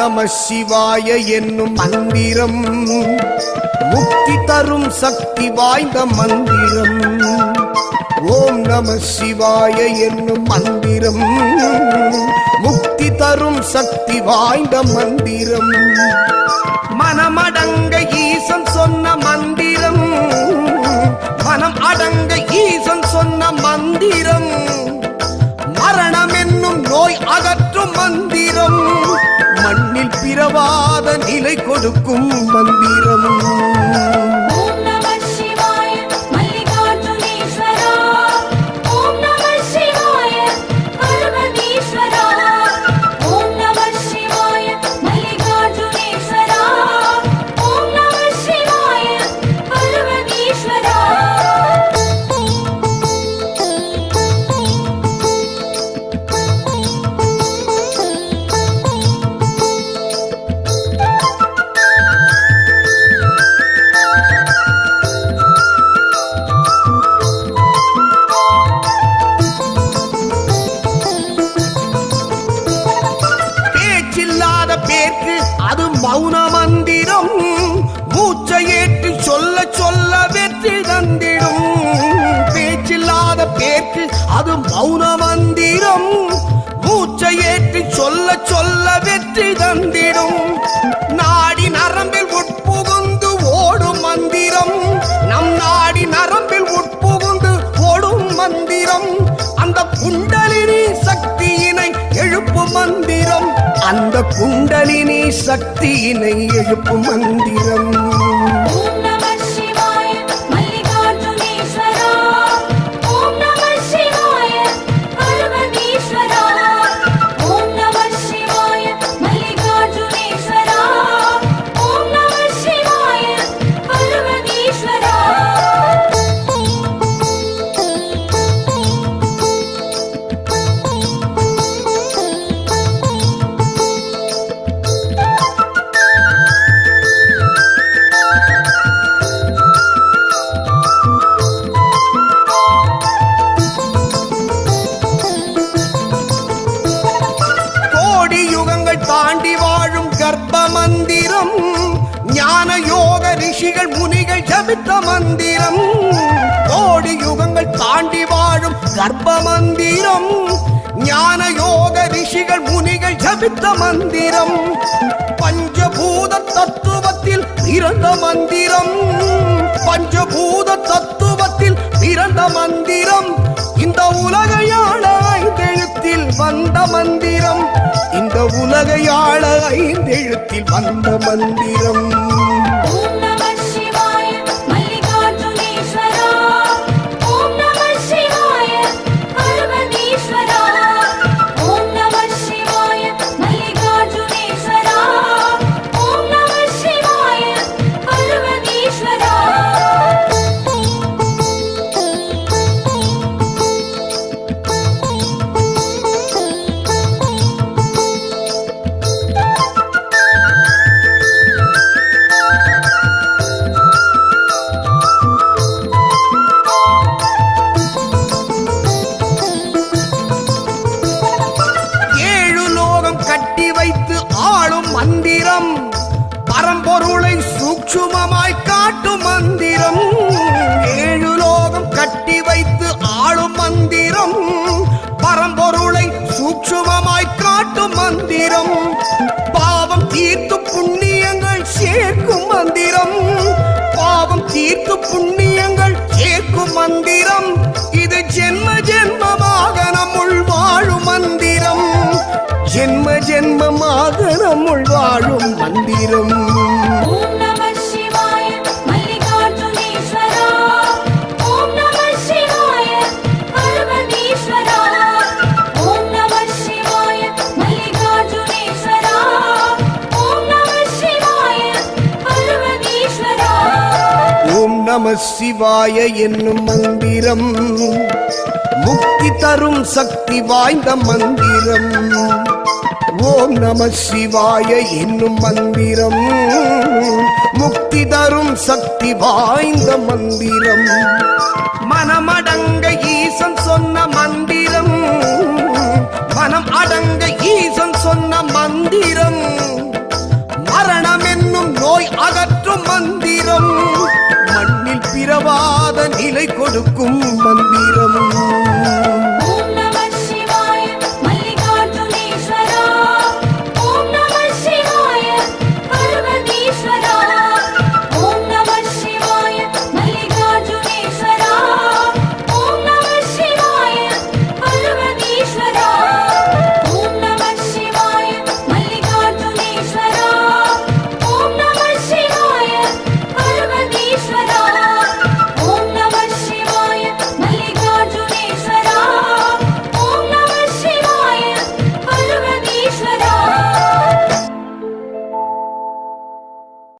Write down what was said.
நம சிவாய என்னும் மந்திரம். முக்தி தரும் சக்தி வாய்ந்த மந்திரம். ஓம் நம சிவாய என்னும் மந்திரம். முக்தி தரும் சக்தி வாய்ந்த மந்திரம். மனமடங்க ஈசன் சொன்ன மந்திரம். மனம் அடங்க கொடுக்கும் மந்திரம். மௌன மந்திரம் மூச்சை ஏற்றி சொல்ல சொல்ல வெற்றி தந்திடும். பேச்சில்லாத பேச்சு அது மௌன மந்திரம் அந்த குண்டலினி சக்தியினை எழுப்பும் மந்திரம். வாழும் கர்ப்ப மந்திரம் ஞான யோக ரிஷிகள் முனிகள் ஜபித்த மந்திரம். கோடி யுகங்கள் தாண்டி வாழும் கர்ப்ப மந்திரம் ஞான யோக ரிஷிகள் முனிகள் ஜபித்த மந்திரம். பஞ்சபூத தத்துவத்தில் பிறந்த மந்திரம். பஞ்சபூத தத்துவத்தில் பிறந்த மந்திரம். ஐந்தெழுத்தில் வந்த மந்திரம் காட்டும் மந்திரம். ஏழு லோகம் கட்டி வைத்து ஆளும் மந்திரம். பரம்பொருளை சூட்சுமமாய் காட்டும் மந்திரம். பாவம் தீர்த்து புண்ணியங்கள் சேர்க்கும் மந்திரம். பாவம் தீர்த்து புண்ணியங்கள் சேர்க்கும் மந்திரம். இது ஜென்ம ஜென்மமாக நம்முள் வாழும் மந்திரம். ஜென்ம ஜென்மமாக நம்முள் வாழும் மந்திரம். நம சிவாய என்னும் மந்திரம். முக்தி தரும் சக்தி வாய்ந்த மந்திரம். ஓம் நம சிவாய என்னும் மந்திரம். முக்தி தரும் சக்தி வாய்ந்த மந்திரம். மனமடங்க ஈசன் சொன்ன மந்திரம். மனம் அடங்க ஈசன் சொன்ன மந்திரம். மரணம் என்னும் நோய் அகற்றும் மந்திரம். மந்திரவாத நிலை கொடுக்கும் மந்திரம்